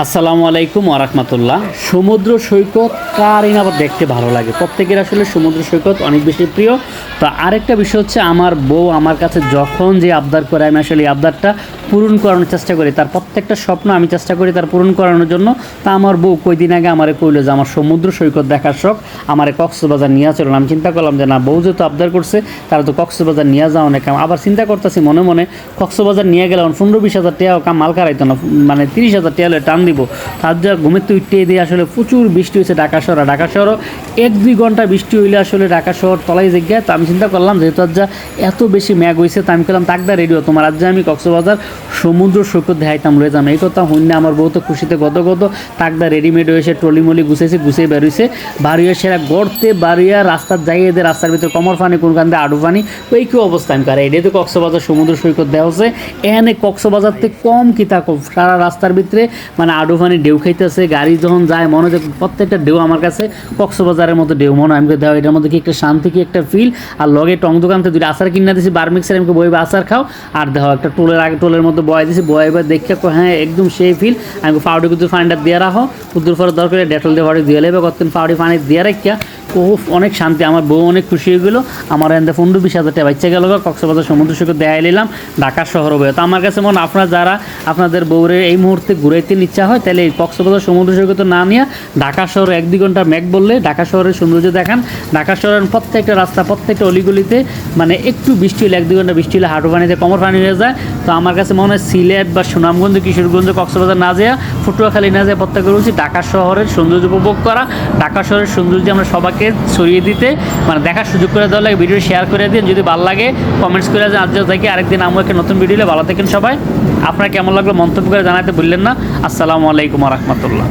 আসসালামু আলাইকুম ওরহমতুল্লাহ সমুদ্র সৈকত কার ইনাবার দেখতে ভালো লাগে? প্রত্যেকের আসলে সমুদ্র সৈকত অনেক বেশি প্রিয়। তো আরেকটা বিষয় হচ্ছে আমার বউ আমার কাছে যখন যে আবদার করে আমি আসলে আবদারটা পূরণ করানোর চেষ্টা করি, তার প্রত্যেকটা স্বপ্ন আমি চেষ্টা করি তার পূরণ করানোর জন্য। তা আমার বউ কয়দিন আগে আমারে কইলো যে, আমার সমুদ্র সৈকত দেখার শখ, আমার কক্সবাজার নিয়ে চলুন আমি চিন্তা করলাম যে, না, বউ যেহেতু আবদার করছে, তারা তো কক্সবাজার নিয়ে যাওয়া অনেক আবার চিন্তা করতেছি মনে মনে, কক্সবাজার নিয়ে গেলে আমার পনেরো বিশ হাজার টাকা কাম, মাল কারাইতো না মানে তিরিশ হাজার টাকা টান দিব। তার যা ঘুমের তো উঠতে দিয়ে আসলে প্রচুর বৃষ্টি হয়েছে ঢাকা শহরে। ঢাকা শহরও এক দুই ঘণ্টা বৃষ্টি হইলে আসলে ঢাকা শহর তলাই জায়গায় তো আমি চিন্তা করলাম যেহেতু আজ যা এত বেশি ম্যাগ হয়েছে তো আমি করলাম তাকদা রেডিও, তোমার আজ আমি কক্সবাজার সমুদ্র সৈকত দেখাইতাম রয়ে যাম। এই কথা হইন আমার বউ তো খুশিতে গত গত তাকদা রেডিমেড হয়েছে ট্রলিমলি গুছাইছে গুছিয়ে বেরোইছে বাড়িয়ে সেরা গড়তে বাড়িয়া রাস্তার জায়গায় এদের রাস্তার ভিতরে কমর পানি কোন কান্দে আডু পানি ওই কি অবস্থা আমি কারে? এটাই তো কক্সবাজার সমুদ্র সৈকত দেওয়া হচ্ছে। এখানে কক্সবাজার থেকে কম কি থাকো সারা রাস্তার ভিতরে মানে আডু পানি ঢেউ খাইতেছে, গাড়ি যখন যায়, মনে হচ্ছে প্রত্যেকটা ঢেউ আমার কাছে কক্সবাজারের মতো ঢেউ, মনে হয় আমি দেওয়া এটার মধ্যে কি একটা শান্তি, কি একটা ফিল আর লগে টং দোকান থেকে দুটো আচার কিনা দিছি, বার মিক্সার আমাকে বইবে আচার খাও। আর দেখো একটা টোলের আগে, টোলের মধ্যে বয় দিছি, বয় এবার দেখে হ্যাঁ একদম সেই ফিল আমি পাউডি কুদুর পানিটা দিয়ে রাখো, কুদুর ফলে দরকার ডেটল দিয়ে পাউডি দিয়ে লেবে, কতদিন পাউডি পানি দিয়ে রাখিয়া ও অনেক শান্তি। আমার বউ অনেক খুশি হয়ে গেলো। আমার এখান পনেরো বিশ হাজার টাকা বাচ্চা গেল কক্সবাজার সমুদ্র সৈকত দেখাই নিলাম ঢাকা শহর হবে তো আমার কাছে মনে আপনারা যারা আপনাদের বউরে এই মুহূর্তে ঘুরাইতে ইচ্ছা হয়, তাহলে এই কক্সবাজার সমুদ্র সৈকত না নিয়ে ঢাকা শহর এক দুই ঘণ্টা ম্যাক বললে ঢাকা শহরের সৌন্দর্য দেখান। ঢাকা শহরের প্রত্যেকটা রাস্তা, প্রত্যেকটা অলিগলিতে মানে একটু বৃষ্টি হলে, এক দুই ঘণ্টা বৃষ্টি হলে হাঁটু পানিতে কমর পানি হয়ে যায়। তো আমার কাছে মনে হয় সিলেট বা সুনামগঞ্জ, কিশোরগঞ্জ, কক্সবাজার না যায় পটুয়াখালী না যায় প্রত্যেক বলছি ঢাকা শহরের সৌন্দর্য উপভোগ করা। ঢাকা শহরের সৌন্দর্য আমরা সবাইকে ছড়িয়ে দিতে মানে দেখার সুযোগ করে দেওয়া লাগে, ভিডিও শেয়ার করে দিন। যদি ভালো লাগে কমেন্টস করে দেন আজ থেকে। আরেকদিন আমরা একটা নতুন ভিডিও ভালো থাকেন সবাই। আপনার কেমন লাগল মন্তব্য করে জানাতে ভুললেন না। আসসালামু আলাইকুম রহমতুল্লাহ।